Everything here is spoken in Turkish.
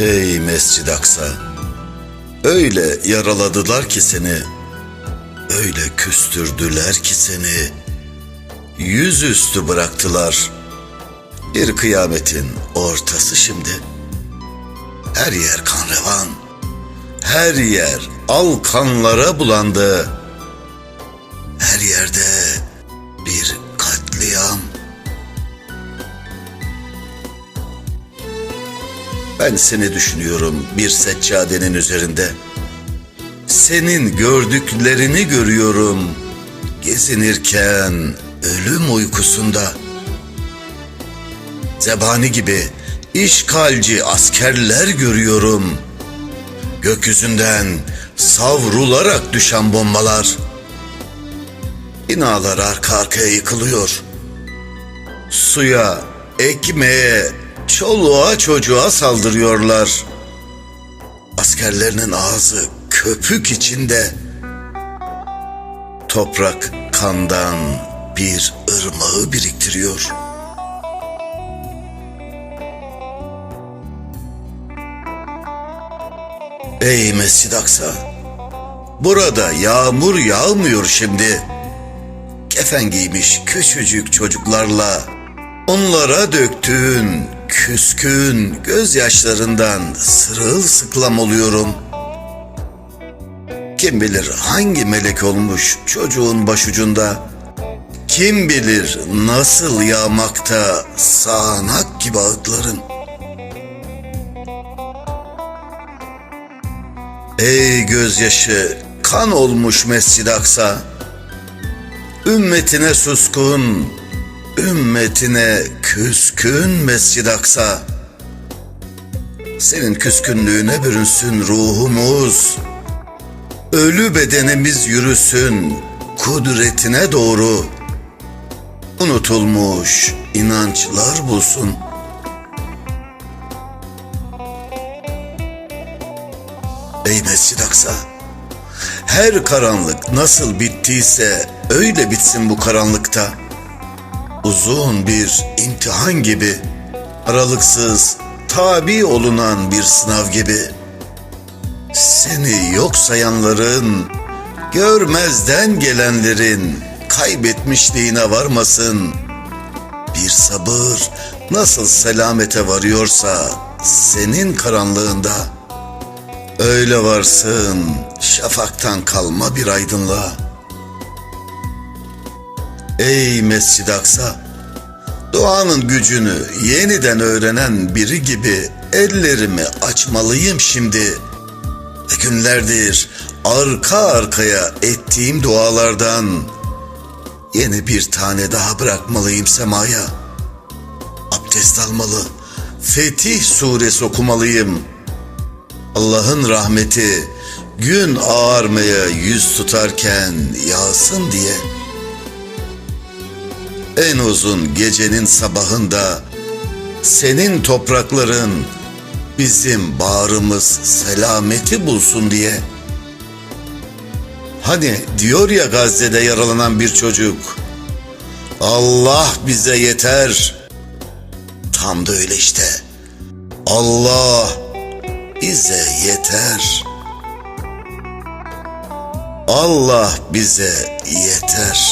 Ey Mescid Aksa, öyle yaraladılar ki seni, öyle küstürdüler ki seni, yüzüstü bıraktılar. Bir kıyametin ortası şimdi. Her yer kan revan, her yer al kanlara bulandı. Her yerde Ben seni düşünüyorum bir seccadenin üzerinde. Senin gördüklerini görüyorum. Gezinirken ölüm uykusunda. Zebani gibi işgalci askerler görüyorum. Gökyüzünden savrularak düşen bombalar. Binalar arka arkaya yıkılıyor. Suya, ekmeğe, çoluğa çocuğa saldırıyorlar. Askerlerinin ağzı köpük içinde. Toprak kandan bir ırmağı biriktiriyor. Ey Mescid Aksa, burada yağmur yağmıyor şimdi. Kefen giymiş küçücük çocuklarla onlara döktüğün küskün gözyaşlarından sırılsıklam oluyorum. Kim bilir hangi melek olmuş çocuğun başucunda. Kim bilir nasıl yağmakta sağanak gibi ağıtların. Ey gözyaşı kan olmuş Mescid-i Aksa. Ümmetine suskun, ümmetine küskün Mescid-i Aksa. Senin küskünlüğüne bürünsün ruhumuz. Ölü bedenimiz yürüsün kudretine doğru. Unutulmuş inançlar bulsun. Ey Mescid Aksa, her karanlık nasıl bittiyse öyle bitsin bu karanlıkta. Uzun bir imtihan gibi, aralıksız tabi olunan bir sınav gibi. Seni yok sayanların, görmezden gelenlerin kaybetmişliğine varmasın. Bir sabır nasıl selamete varıyorsa senin karanlığında.'' Öyle varsın şafaktan kalma bir aydınlığa. Ey Mescid Aksa, duanın gücünü yeniden öğrenen biri gibi ellerimi açmalıyım şimdi. Ve günlerdir arka arkaya ettiğim dualardan yeni bir tane daha bırakmalıyım semaya. Abdest almalı, Fetih suresi okumalıyım.'' Allah'ın rahmeti gün ağarmaya yüz tutarken yağsın diye. En uzun gecenin sabahında senin toprakların bizim bağrımız selameti bulsun diye. Hani diyor ya Gazze'de yaralanan bir çocuk. Allah bize yeter. Tam da öyle işte. Allah bize yeter. Allah bize yeter.